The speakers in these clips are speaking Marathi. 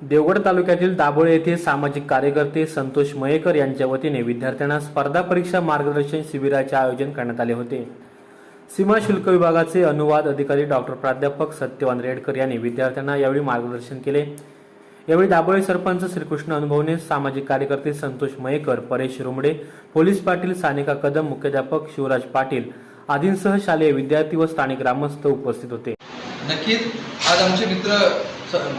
देवगड तालुक्यातील दाभोळे येथे सामाजिक कार्यकर्ते संतोष मयेकर यांच्या वतीने विद्यार्थ्यांना स्पर्धा परीक्षा मार्गदर्शन शिबिराचे आयोजन करण्यात आले होते. सीमा शुल्क विभागाचे अनुवाद अधिकारी डॉक्टर प्राध्यापक सत्यवान रेडकर यांनी विद्यार्थ्यांना यावेळी मार्गदर्शन केले. यावेळी दाभोळे सरपंच श्रीकृष्ण अनुभवने सामाजिक कार्यकर्ते संतोष मयेकर परेश रुमडे पोलीस पाटील सानिका कदम मुख्याध्यापक शिवराज पाटील आदींसह शालेय विद्यार्थी व स्थानिक ग्रामस्थ उपस्थित होते. नक्कीच आज आमचे मित्र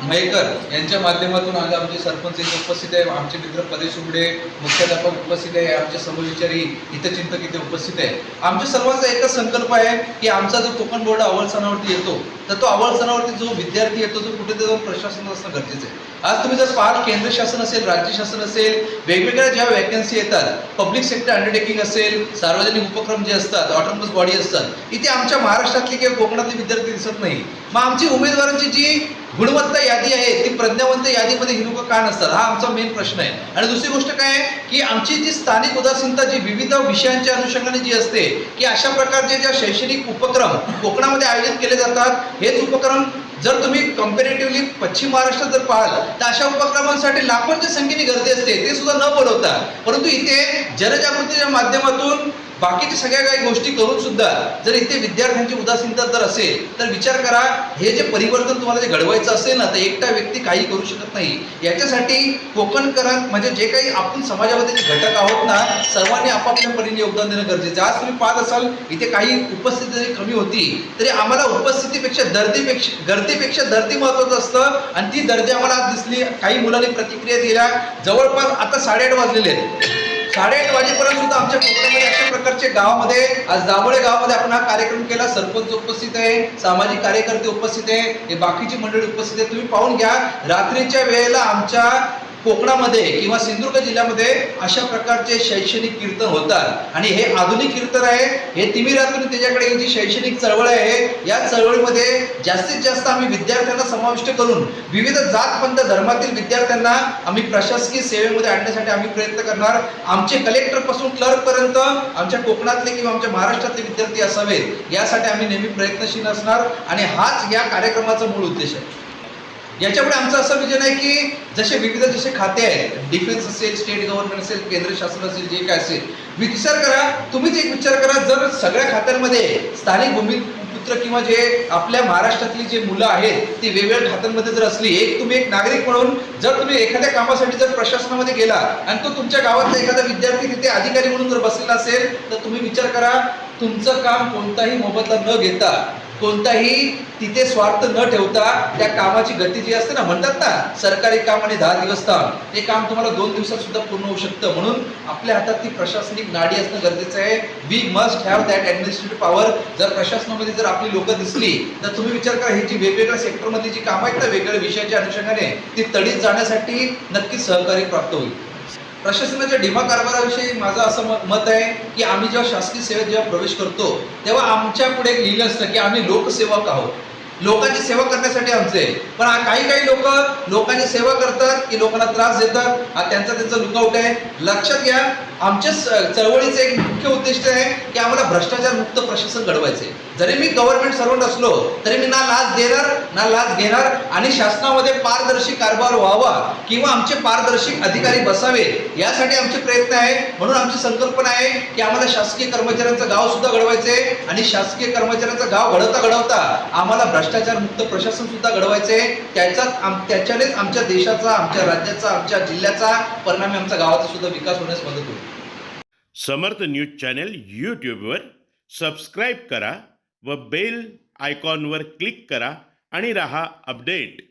मयेकर यांच्या माध्यमातून आज आमचे सरपंच इथे उपस्थित आहे आमचे मित्र परेश उघडे मुख्याध्यापक उपस्थित आहे आमचे समविचारी हितचिंतक इथे उपस्थित आहे. आमच्या सर्वांचा एकच संकल्प आहे की आमचा जो कोकण बोर्ड अव्वलसनावरती येतो तर तो अव्वलसनावरती जो विद्यार्थी येतो तो कुठे जाऊन प्रशासन असणं गरजेचं आहे. आज तुम्ही जर पाहाल केंद्र शासन असेल राज्य शासन असेल वेगवेगळ्या ज्या वॅकन्सी येतात पब्लिक सेक्टर अंडरटेकिंग असेल सार्वजनिक उपक्रम जे असतात ऑटोनॉमस बॉडी असतात इथे आमच्या महाराष्ट्रातले किंवा कोकणातले विद्यार्थी दिसत नाही. मग आमची उमेदवारांची जी गुणवत्ता यादी आहे ती प्रज्ञावंत यादीमध्ये ही लोक का नसतात? हा आमचा मेन प्रश्न आहे. आणि दुसरी गोष्ट काय आहे? की आमची जी स्थानिक उदासीनता जी विविध विषयांच्या अनुषंगाने जी असते की अशा प्रकारचे ज्या शैक्षणिक उपक्रम कोकणामध्ये आयोजित केले जातात हेच उपक्रम जर तुम्ही कम्पेरेटिव्हली पश्चिम महाराष्ट्रात जर पाहाल तर अशा उपक्रमांसाठी लाखोंच्या संख्येने गर्दी असते ते सुद्धा न बोलवता. परंतु इथे जनजागृतीच्या माध्यमातून बाकीच्या सगळ्या काही गोष्टी करून सुद्धा जर इथे विद्यार्थ्यांची उदासीनता जर असेल तर विचार करा हे जे परिवर्तन तुम्हाला जे घडवायचं असेल ना तर एकटा व्यक्ती काही करू शकत नाही. याच्यासाठी कोकणकरां म्हणजे जे काही आपण समाजामध्ये जे घटक आहोत ना सर्वांनी आपापल्या परीने योगदान देणं गरजेचं आज तुम्ही पाहत असाल इथे काही उपस्थिती जरी कमी होती तरी आम्हाला उपस्थितीपेक्षा दर्दीपेक्षा गर्दीपेक्षा दर्दी महत्वाचं असतं. आणि ती दर्दी आम्हाला आज दिसली. काही मुलांनी प्रतिक्रिया दिल्या. जवळपास आता साडेआठ वाजलेले आहेत. साडेआठ वाजेपर्यंत सुद्धा आमच्या कोकणामध्ये अशा प्रकारचे गावामध्ये आज दाभोळे गावामध्ये आपण हा कार्यक्रम केला. सरपंच उपस्थित आहे सामाजिक कार्यकर्ते उपस्थित आहे हे बाकीची मंडळी उपस्थित आहे तुम्ही पाहून घ्या रात्रीच्या वेळेला आमच्या कोकणामध्ये किंवा सिंधुदुर्ग जिल्ह्यामध्ये अशा प्रकारचे शैक्षणिक कीर्तन होतात. आणि हे आधुनिक कीर्तन आहे. हे तिमिरातून त्याच्याकडे जी शैक्षणिक चळवळ आहे या चळवळीमध्ये जास्तीत जास्त आम्ही विद्यार्थ्यांना समाविष्ट करून विविध जात पंत धर्मातील विद्यार्थ्यांना आम्ही प्रशासकीय सेवेमध्ये आणण्यासाठी आम्ही प्रयत्न करणार. आमचे कलेक्टरपासून क्लर्क पर्यंत आमच्या कोकणातले किंवा आमच्या महाराष्ट्रातले विद्यार्थी असावेत. यासाठी आम्ही नेहमी प्रयत्नशील असणार. आणि हाच या कार्यक्रमाचा मूळ उद्देश आहे. याच्यापुढे आमचं असं विजन आहे की जसे विविध जसे खाते आहेत डिफेन्स असेल स्टेट गव्हर्नमेंट असेल केंद्र शासन असेल जे काय असेल विचार करा तुम्हीच एक विचार करा जर सगळ्या खात्यांमध्ये स्थानिक भूमिपुत्र किंवा जे आपल्या महाराष्ट्रातली जे मुलं आहेत ती वेगवेगळ्या खात्यांमध्ये जर असली एक तुम्ही एक नागरिक म्हणून जर तुम्ही एखाद्या कामासाठी जर प्रशासनामध्ये गेला आणि तो तुमच्या गावातला एखादा विद्यार्थी तिथे अधिकारी म्हणून जर बसलेला असेल तर तुम्ही विचार करा तुमचं काम कोणताही मोबदला न घेता कोणताही तिथे स्वार्थ न ठेवता त्या कामाची गती जी असते ना म्हणतात ना सरकारी काम आणि दहा दिवस काम ते काम तुम्हाला दोन दिवसात सुद्धा पूर्ण होऊ शकतं. म्हणून आपल्या हातात ती प्रशासनिक नाडी असणं गरजेचं आहे. We must have that administrative power जर प्रशासनामध्ये जर आपली लोक दिसली तर तुम्ही विचार करा ही जी वेगवेगळ्या सेक्टरमध्ये जी कामं आहेत ना वेगवेगळ्या विषयाच्या अनुषंगाने ती तडीत जाण्यासाठी नक्कीच सहकार्य प्राप्त होईल. प्रशासनाच्या डिमा कारभाराविषयी माझं असं मत आहे की आम्ही जेव्हा शासकीय सेवेत जेव्हा प्रवेश करतो तेव्हा आमच्या पुढे एक लिहिलं असतं की आम्ही लोकसेवक आहोत. लोकांची सेवा करण्यासाठी आमचे. पण काही काही लोक लोकांची सेवा करतात की लोकांना त्रास देतात. हा त्यांचा त्यांचा लुकआउट आहे. लक्षात घ्या आमच्या चळवळीचं एक मुख्य उद्दिष्ट आहे की आम्हाला भ्रष्टाचार मुक्त प्रशासन घडवायचे जरी मी गव्हर्नमेंट सर्वंट असलो तरी मी ना लाच देणार ना लाच घेणार आणि शासनामध्ये पारदर्शी कारभार व्हावा किंवा आमचे पारदर्शी अधिकारी बसावे यासाठी आमचे प्रयत्न आहे. म्हणून आमची संकल्पना आहे की आम्हाला शासकीय कर्मचाऱ्यांचं गाव सुद्धा घडवायचे आणि शासकीय कर्मचाऱ्यांचं गाव घडवता घडवता आम्हाला भ्रष्टाचार मुक्त प्रशासन सुद्धा घडवायचे त्याचाच आम त्याच्यानेच आमच्या देशाचा आमच्या राज्याचा आमच्या जिल्ह्याचा परिणामी आमच्या गावाचा सुद्धा विकास होण्यास मदत होईल. समर्थ न्यूज चॅनल यूट्यूबवर सबस्क्राईब करा व बेल आयकॉनवर क्लिक करा आणि रहा अपडेट.